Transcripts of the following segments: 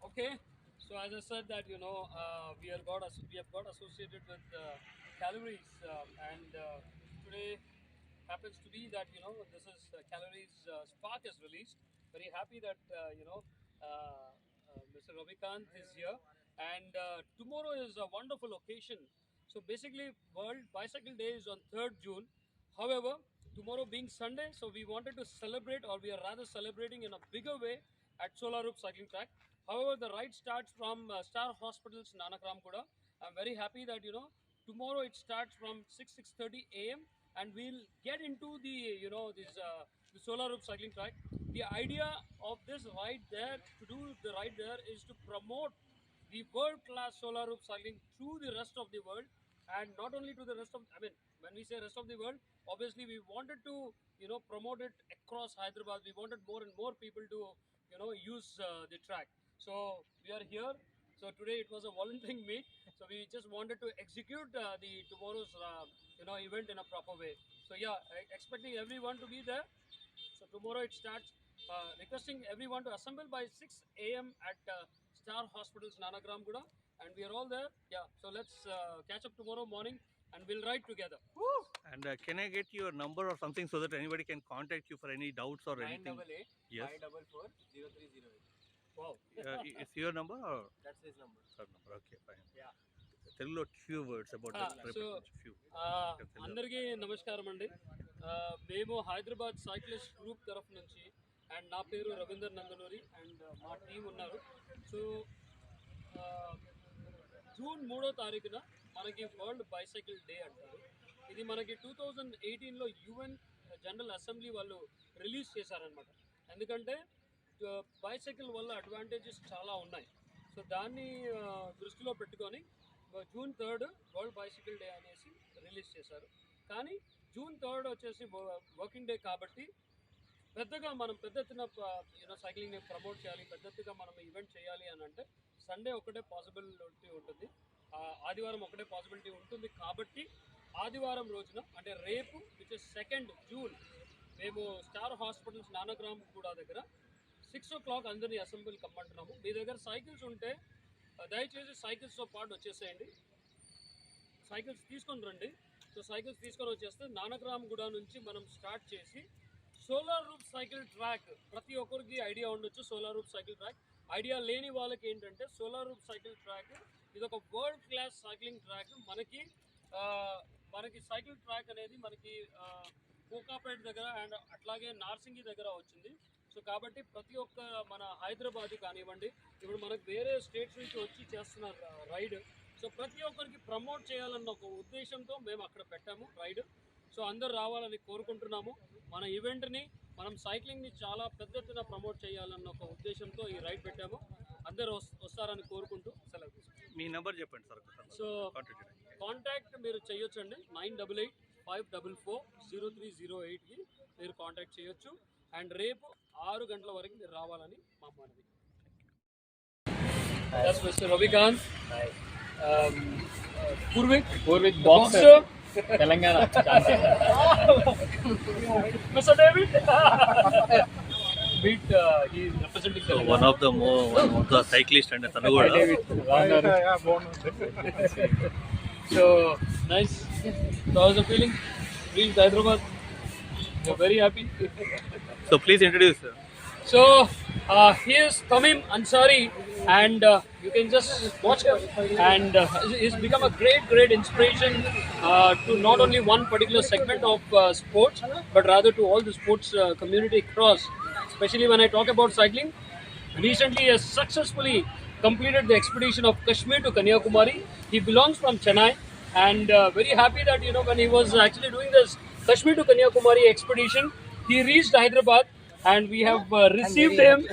Okay, so as I said that you know uh, we got we have got associated with uh, calories um, and uh, today happens to be that you know this is uh, calories uh, spark is released. Very happy that uh, you know uh, uh, Mr. Ravikant is here and uh, tomorrow is a wonderful occasion. So basically, World Bicycle Day is on 3rd June. However, tomorrow being Sunday, so we wanted to celebrate, or we are rather celebrating in a bigger way at Solar Roop Cycling Track. However, the ride starts from uh, Star Hospitals, Nanakramkuda. I'm very happy that you know tomorrow it starts from 6 6:30 a.m. and we'll get into the you know this uh, the Solar Roop Cycling Track. The idea of this ride there to do the ride there is to promote the world-class solar roof cycling to the rest of the world and not only to the rest of i mean when we say rest of the world obviously we wanted to you know promote it across hyderabad. We wanted more and more people to you know use uh, the track. So we are here. So today it was a volunteering meet. So we just wanted to execute uh, the tomorrow's uh, you know event in a proper way. So yeah expecting everyone to be there. So tomorrow it starts. Uh, requesting everyone to assemble by 6 a.m. at uh, Star Hospitals, Nanagram Guda, and we are all there. Yeah, so let's uh, catch up tomorrow morning and we'll ride together. And uh, can I get your number or something so that anybody can contact you for any doubts or Nine anything? double eight Yes. five double four zero three zero eight. Wow. Uh, it's your number or That's his number. her number? Okay, fine. Yeah. Tell a few words about Ah, the so- trip. Few. ఆ, అందరికీ నమస్కారం అండి మేము Hyderabad cyclist group తరఫు నుంచి and నా పేరు Ravinder Nandanuri and uh, మా టీం ఉన్నారు. సో జూన్ uh, మూడో తారీఖున మనకి వరల్డ్ బైసైకిల్ డే అంటారు. ఇది మనకి టూ థౌజండ్ ఎయిటీన్లో యుఎన్ జనరల్ అసెంబ్లీ వాళ్ళు రిలీజ్ చేశారనమాట ఎందుకంటే uh, బైసైకిల్ వల్ల అడ్వాంటేజెస్ చాలా ఉన్నాయి. సో దాన్ని దృష్టిలో పెట్టుకొని June third world bicycle day అనేసి రిలీజ్ చేశారు. కానీ జూన్ థర్డ్ వచ్చేసి వర్కింగ్ డే కాబట్టి పెద్దగా మనం పెద్ద ఎత్తున యూనో సైక్లింగ్ని ప్రమోట్ చేయాలి పెద్ద ఎత్తుగా మనం ఈవెంట్ చేయాలి అని అంటే సండే ఒకటే పాసిబిలిటీ ఉంటుంది. ఆదివారం ఒకటే పాసిబిలిటీ ఉంటుంది కాబట్టి ఆదివారం రోజున అంటే రేపు విచ్ ఇస్ సెకండ్ జూన్ మేము స్టార్ హాస్పిటల్స్ నానగ్రామ్ కూడా దగ్గర సిక్స్ ఓ క్లాక్ అందరినీ అసెంబ్లీ కమ్మంటున్నాము. మీ దగ్గర సైకిల్స్ ఉంటే దయచేసి సైకిల్స్తో పాటు వచ్చేసేయండి. సైకిల్స్ తీసుకొని రండి. సో సైకిల్స్ తీసుకొని వచ్చేస్తే నానగ్రామ్ గుడా నుంచి మనం స్టార్ట్ చేసి సోలార్ రూప్ సైకిల్ ట్రాక్ ప్రతి ఒక్కరికి ఐడియా ఉండొచ్చు solar roof cycle track. Idea లేని వాళ్ళకి ఏంటంటే సోలార్ రూప్ సైకిల్ ట్రాక్ ఇది ఒక వరల్డ్ క్లాస్ సైక్లింగ్ ట్రాక్ మనకి మనకి సైకిల్ ట్రాక్ అనేది మనకి కోకాపేట దగ్గర అండ్ అట్లాగే నార్సింగి దగ్గర వచ్చింది. సో కాబట్టి ప్రతి ఒక్క మన హైదరాబాద్ కానివ్వండి ఇప్పుడు మనకు వేరే స్టేట్స్ నుంచి వచ్చి చేస్తున్నారు రైడ్. సో ప్రతి ఒక్కరికి ప్రమోట్ చేయాలన్న ఒక ఉద్దేశంతో మేము అక్కడ పెట్టాము రైడ్. సో అందరు రావాలని కోరుకుంటున్నాము మన ఈవెంట్ని మనం సైక్లింగ్ని చాలా పెద్ద ఎత్తున ప్రమోట్ చేయాలన్న ఒక ఉద్దేశంతో ఈ రైడ్ పెట్టాము అందరు వస్- వస్తారని కోరుకుంటూ సెలవు మీ నెంబర్ చెప్పండి సార్ సో కాంటాక్ట్ మీరు చేయొచ్చండి nine double eight five double four zero three zero ఎయిట్కి మీరు కాంటాక్ట్ చేయొచ్చు అండ్ రేపు ఆరు గంటల వరకు మీరు రావాలని మా మనవి That's Mr. Ravikant. Um, uh, Purvik. Purvik Boxer. Telangana Mr. David. Beat, uh, he is representing So Telangana. one of the more one of the cyclist and తను కూడా So nice. So how's the feeling? Reached Hyderabad. You're very happy. So please introduce So uh, here's Tamim Ansari, and uh, you can just watch him. And uh, he's become a great, great inspiration uh, to not only one particular segment of uh, sports, but rather to all the sports uh, community across. Especially when I talk about cycling, recently he has successfully completed the expedition of Kashmir to Kanyakumari. He belongs from Chennai, and uh, very happy that you know when he was actually doing this Kashmir to Kanyakumari expedition, he reached Hyderabad and we have uh, received him.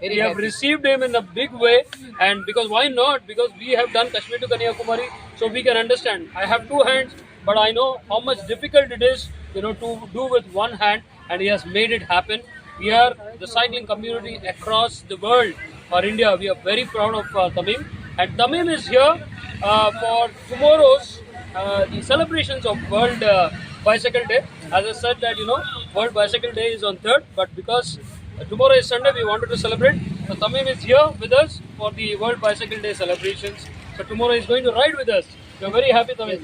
we have received him in a big way, and because why not? Because we have done Kashmir to Kanyakumari, so we can understand. I have two hands, but I know how much difficult it is, you know, to do with one hand, and he has made it happen. We are the cycling community across the world or India. We are very proud of uh, Tamim, And Tamim is here uh, for tomorrow's uh, the celebrations of World uh, Bicycle Day. As I said that you know World Bicycle Day is on third, but because uh, tomorrow is Sunday, we wanted to celebrate. So Tamim is here with us for the World Bicycle Day celebrations. So tomorrow is going to ride with us. We're very happy, Tamim.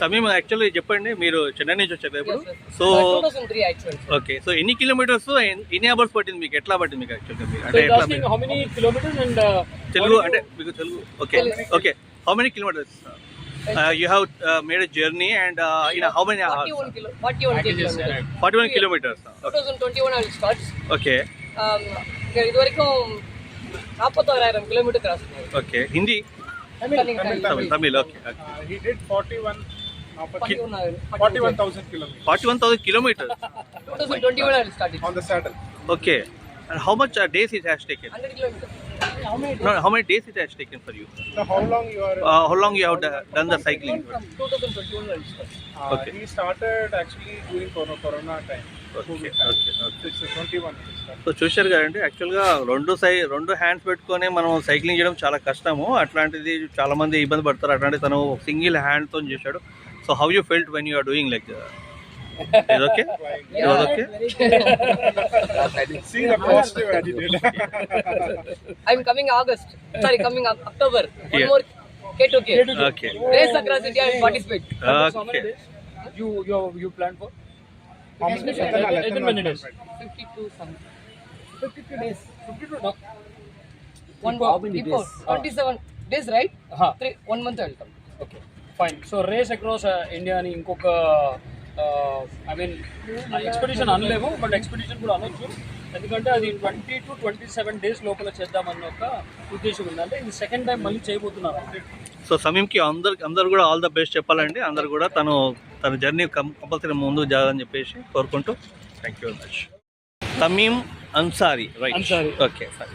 Sameem actually చెప్పండి మీరు చెన్నై నుంచి వచ్చారు కదా ఇప్పుడు so Uh, 2003 actually. Okay so ఎన్ని kilometres ఎన్ని hours పట్టింది మీకు ఎట్లా పట్టింది మీకు యాక్చువల్గా మీకు So అంటే he's asking how many kilometers and uh, Telugu what అంటే did మీకు Telugu okay okay how many kilometres Uh, you have uh, made a journey and uh, in a, how many 41 hours? Kilo, 41 kilometers. 41 kilometers. Okay. 2021 I will start. Okay. Um, இது வரைக்கும் நாற்பத்தோராயிரம் kilometre cross okay Hindi Tamil Tamil okay he did 41 41,000 kilometers. 41,000 kilometers? 2021 I will. On the saddle. Okay. And how much uh, days it has taken? 100 kilometers. Hundred kilometre No, how many days it has taken for you? So how long you are? Uh, how long you have d- done the cycling? Two thousand twenty one I will start Uh, okay. He started actually during corona, corona time. Okay, COVID time. okay, okay. It's a 21 he started. So చూశారు కదండి యాక్చువల్గా రెండు సై రెండు hands పెట్టుకొని మనం cycling చేయడం చాలా కష్టము అట్లాంటిది చాలా మంది ఇబ్బంది పడతారు అట్లాంటి తను సింగిల్ హ్యాండ్తో చేశాడు so how you felt when you are doing like okay okay See the positive attitude. I M coming August sorry coming October one Yeah. More K to K okay race across India I participate how many okay days you you you plan for? How many- Eighteen Ethanol, eighteen ethanol minutes. convert. 52 some 52 days. 52 no. one How many before days? 27 days right Huh. three one month I will come okay fine so race across India అని ఇంకొక I mean expedition అనలేము but expedition కూడా అనొచ్చు. ఎందుకంటే అది twenty two twenty seven days లోపల చేద్దామన్న ఒక ఉద్దేశం ఉంది. అంటే ఇది సెకండ్ టైం మళ్ళీ చేయబోతున్నారు సో సమీంకి అందరు అందరు కూడా ఆల్ ద బెస్ట్ చెప్పాలండి. అందరు కూడా తను తన జర్నీ కంపల్సరీ ముందుకు జాగాలని చెప్పేసి కోరుకుంటూ thank you very much Tamim Ansari right. Okay సరే